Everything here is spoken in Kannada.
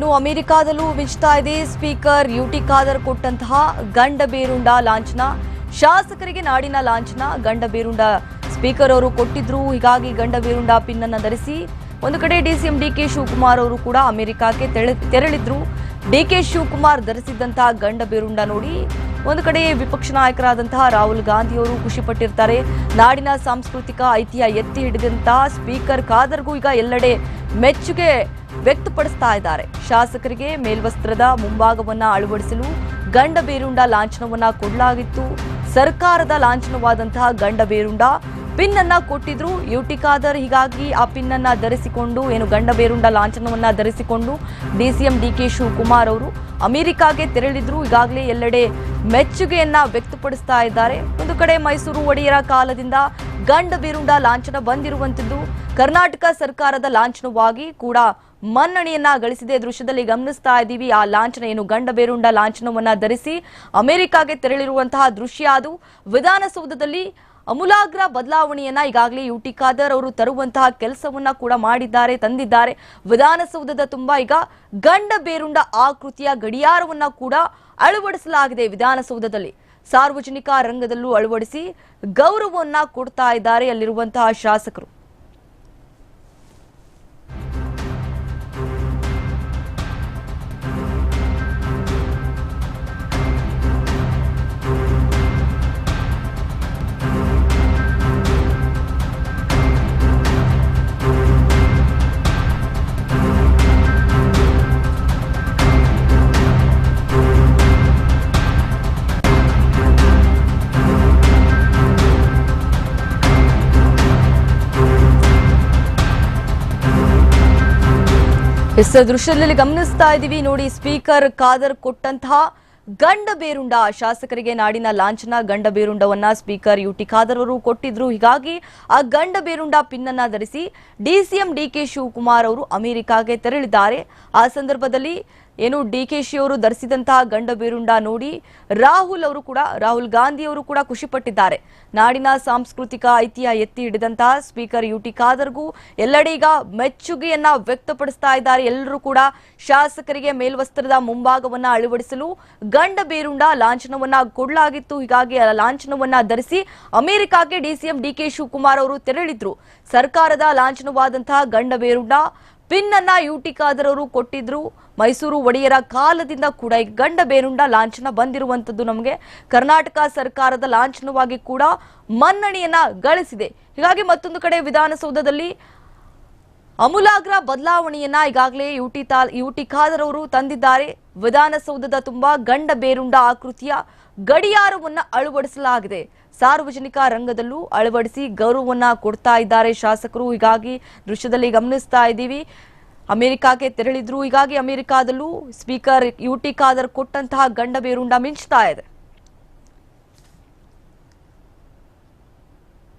ಇನ್ನು ಅಮೆರಿಕಾದಲ್ಲೂ ಮಿಂಚ್ತಾ ಇದೆ. ಸ್ಪೀಕರ್ ಯುಟಿ ಖಾದರ್ ಕೊಟ್ಟಂತಹ ಗಂಡ ಬೇರುಂಡ ಲಾಂಛನ ಶಾಸಕರಿಗೆ ನಾಡಿನ ಲಾಂಛನ ಗಂಡ ಬೇರುಂಡ ಸ್ಪೀಕರ್ ಅವರು ಕೊಟ್ಟಿದ್ರು. ಹೀಗಾಗಿ ಗಂಡ ಬೇರುಂಡ ಪಿನ್ ಅನ್ನ ಧರಿಸಿ ಒಂದು ಕಡೆ ಡಿಸಿಎಂ ಡಿ ಕೆ ಶಿವಕುಮಾರ್ ಅವರು ಕೂಡ ಅಮೆರಿಕಕ್ಕೆ ತೆರಳಿ- ತೆರಳಿದ್ರು. ಡಿ ಕೆ ಶಿವಕುಮಾರ್ ಧರಿಸಿದ್ದಂತಹ ಗಂಡ ಬೇರುಂಡ ನೋಡಿ ಒಂದು ಕಡೆ ವಿಪಕ್ಷ ನಾಯಕರಾದಂತಹ ರಾಹುಲ್ ಗಾಂಧಿಯವರು ಖುಷಿಪಟ್ಟಿರ್ತಾರೆ ಖುಷಿ ಪಟ್ಟಿರ್ತಾರೆ. ನಾಡಿನ ಸಾಂಸ್ಕೃತಿಕ ಐತಿಹ್ಯ ಎತ್ತಿ ಹಿಡಿದಂತಹ ಸ್ಪೀಕರ್ ಖಾದರ್ಗೂ ಈಗ ಎಲ್ಲೆಡೆ ಮೆಚ್ಚುಗೆ ವ್ಯಕ್ತಪಡಿಸ್ತಾ ಇದ್ದಾರೆ. ಶಾಸಕರಿಗೆ ಮೇಲ್ವಸ್ತ್ರದ ಮುಂಭಾಗವನ್ನ ಅಳವಡಿಸಲು ಗಂಡ ಬೇರುಂಡ ಲಾಂಛನವನ್ನ ಕೊಡಲಾಗಿತ್ತು. ಸರ್ಕಾರದ ಲಾಂಛನವಾದಂತಹ ಗಂಡ ಬೇರುಂಡ ಪಿನ್ ಅನ್ನ ಕೊಟ್ಟಿದ್ರು. ಯುಟಿ ಖಾದರ್ ಹೀಗಾಗಿ ಆ ಪಿನ್ ಅನ್ನ ಧರಿಸಿಕೊಂಡು, ಏನು ಗಂಡ ಬೇರುಂಡ ಲಾಂಛನವನ್ನ ಧರಿಸಿಕೊಂಡು ಡಿಸಿಎಂ ಡಿ ಕೆ ಶಿವಕುಮಾರ್ ಅವರು ಅಮೆರಿಕಾಗೆ ತೆರಳಿದ್ರು. ಈಗಾಗಲೇ ಎಲ್ಲೆಡೆ ಮೆಚ್ಚುಗೆಯನ್ನ ವ್ಯಕ್ತಪಡಿಸ್ತಾ ಇದ್ದಾರೆ. ಒಂದು ಕಡೆ ಮೈಸೂರು ಒಡೆಯರ ಕಾಲದಿಂದ ಗಂಡ ಬೇರುಂಡ ಲಾಂಛನ ಬಂದಿರುವಂತದ್ದು, ಕರ್ನಾಟಕ ಸರ್ಕಾರದ ಲಾಂಛನವಾಗಿ ಕೂಡ ಮನ್ನಣೆಯನ್ನ ಗಳಿಸಿದೆ ದೃಶ್ಯದಲ್ಲಿ ಗಮನಿಸ್ತಾ ಇದ್ದೀವಿ. ಆ ಲಾಂಛನ ಏನು ಗಂಡ ಬೇರುಂಡ ಲಾಂಛನವನ್ನ ಧರಿಸಿ ಅಮೆರಿಕಾಗೆ ತೆರಳಿರುವಂತಹ ದೃಶ್ಯ ಅದು. ವಿಧಾನಸೌಧದಲ್ಲಿ ಅಮೂಲಾಗ್ರ ಬದಲಾವಣೆಯನ್ನ ಈಗಾಗಲೇ ಯುಟಿ ಖಾದರ್ ಅವರು ತರುವಂತಹ ಕೆಲಸವನ್ನ ಕೂಡ ಮಾಡಿದ್ದಾರೆ, ತಂದಿದ್ದಾರೆ. ವಿಧಾನಸೌಧದ ತುಂಬಾ ಈಗ ಗಂಡ ಬೇರುಂಡ ಆಕೃತಿಯ ಗಡಿಯಾರವನ್ನ ಕೂಡ ಅಳವಡಿಸಲಾಗಿದೆ ವಿಧಾನಸೌಧದಲ್ಲಿ. ಸಾರ್ವಜನಿಕ ರಂಗದಲ್ಲೂ ಅಳವಡಿಸಿ ಗೌರವವನ್ನ ಕೊಡ್ತಾ ಇದ್ದಾರೆ ಅಲ್ಲಿರುವಂತಹ ಶಾಸಕರು. ಎಸ್ ದೃಶ್ಯದಲ್ಲಿ ಗಮನಿಸ್ತಾ ಇದ್ದೀವಿ. ನೋಡಿ, ಸ್ಪೀಕರ್ ಖಾದರ್ ಕೊಟ್ಟಂತಹ ಗಂಡ ಬೇರುಂಡ. ಶಾಸಕರಿಗೆ ನಾಡಿನ ಲಾಂಛನ, ಗಂಡ ಬೇರುಂಡವನ್ನ ಸ್ಪೀಕರ್ ಯು ಟಿ ಖಾದರ್ ಅವರು ಕೊಟ್ಟಿದ್ರು. ಹೀಗಾಗಿ ಆ ಗಂಡ ಬೇರುಂಡ ಪಿನ್ ಅನ್ನ ಧರಿಸಿ ಡಿಸಿಎಂ ಡಿ ಕೆ ಶಿವಕುಮಾರ್ ಅವರು ಅಮೆರಿಕಾಗೆ ತೆರಳಿದ್ದಾರೆ. ಆ ಸಂದರ್ಭದಲ್ಲಿ ಏನು ಡಿ ಕೆ ಶಿ ಅವರು ಧರಿಸಿದಂತಹ ಗಂಡ ಬೀರುಂಡ ನೋಡಿ ರಾಹುಲ್ ಅವರು ಕೂಡ, ರಾಹುಲ್ ಗಾಂಧಿ ಅವರು ಕೂಡ ಖುಷಿಪಟ್ಟಿದ್ದಾರೆ. ನಾಡಿನ ಸಾಂಸ್ಕೃತಿಕ ಐತಿಹ್ಯ ಎತ್ತಿ ಹಿಡಿದಂತಹ ಸ್ಪೀಕರ್ ಯುಟಿ ಖಾದರ್ಗೂ ಎಲ್ಲೆಡೆ ಮೆಚ್ಚುಗೆಯನ್ನ ವ್ಯಕ್ತಪಡಿಸ್ತಾ ಇದ್ದಾರೆ. ಎಲ್ಲರೂ ಕೂಡ ಶಾಸಕರಿಗೆ ಮೇಲ್ವಸ್ತ್ರದ ಮುಂಭಾಗವನ್ನ ಅಳವಡಿಸಲು ಗಂಡ ಬೇರುಂಡ ಲಾಂಛನವನ್ನ ಕೊಡಲಾಗಿತ್ತು. ಹೀಗಾಗಿ ಲಾಂಛನವನ್ನ ಧರಿಸಿ ಅಮೆರಿಕಾಗೆ ಡಿಸಿಎಂ ಡಿ ಕೆ ಶಿವಕುಮಾರ್ ಅವರು ತೆರಳಿದ್ರು. ಸರ್ಕಾರದ ಲಾಂಛನವಾದಂತಹ ಗಂಡ ಬೇರುಂಡ ಪಿನ್ ಅನ್ನ ಯುಟಿ ಖಾದರ್ ಕೊಟ್ಟಿದ್ರು. ಮೈಸೂರು ಒಡೆಯರ ಕಾಲದಿಂದ ಕೂಡ ಈ ಗಂಡ ಬೇರುಂಡ ಲಾಂಛನ ಬಂದಿರುವಂತದ್ದು ನಮಗೆ. ಕರ್ನಾಟಕ ಸರ್ಕಾರದ ಲಾಂಛನವಾಗಿ ಕೂಡ ಮನ್ನಣೆಯನ್ನ ಗಳಿಸಿದೆ. ಹೀಗಾಗಿ ಮತ್ತೊಂದು ಕಡೆ ವಿಧಾನಸೌಧದಲ್ಲಿ ಅಮೂಲಾಗ್ರ ಬದಲಾವಣೆಯನ್ನ ಈಗಾಗಲೇ ಯುಟಿ ತಾಲ್ ಯುಟಿ ಖಾದರ್ ಅವರು ತಂದಿದ್ದಾರೆ. ವಿಧಾನಸೌಧದ ತುಂಬಾ ಗಂಡ ಬೇರುಂಡ ಆಕೃತಿಯ ಗಡಿಯಾರವನ್ನ ಅಳವಡಿಸಲಾಗಿದೆ. ಸಾರ್ವಜನಿಕ ರಂಗದಲ್ಲೂ ಅಳವಡಿಸಿ ಗೌರವವನ್ನು ಕೊಡ್ತಾ ಇದ್ದಾರೆ ಶಾಸಕರು. ಹೀಗಾಗಿ ದೃಶ್ಯದಲ್ಲಿ ಗಮನಿಸ್ತಾ ಇದ್ದೀವಿ. ಅಮೆರಿಕಾಗೆ ತೆರಳಿದ್ರು. ಹೀಗಾಗಿ ಅಮೆರಿಕಾದಲ್ಲೂ ಸ್ಪೀಕರ್ ಯುಟಿ ಖಾದರ್ ಕೊಟ್ಟಂತಹ ಗಂಡ ಬೇರುಂಡ ಮಿಂಚ್ತಾ ಇದೆ.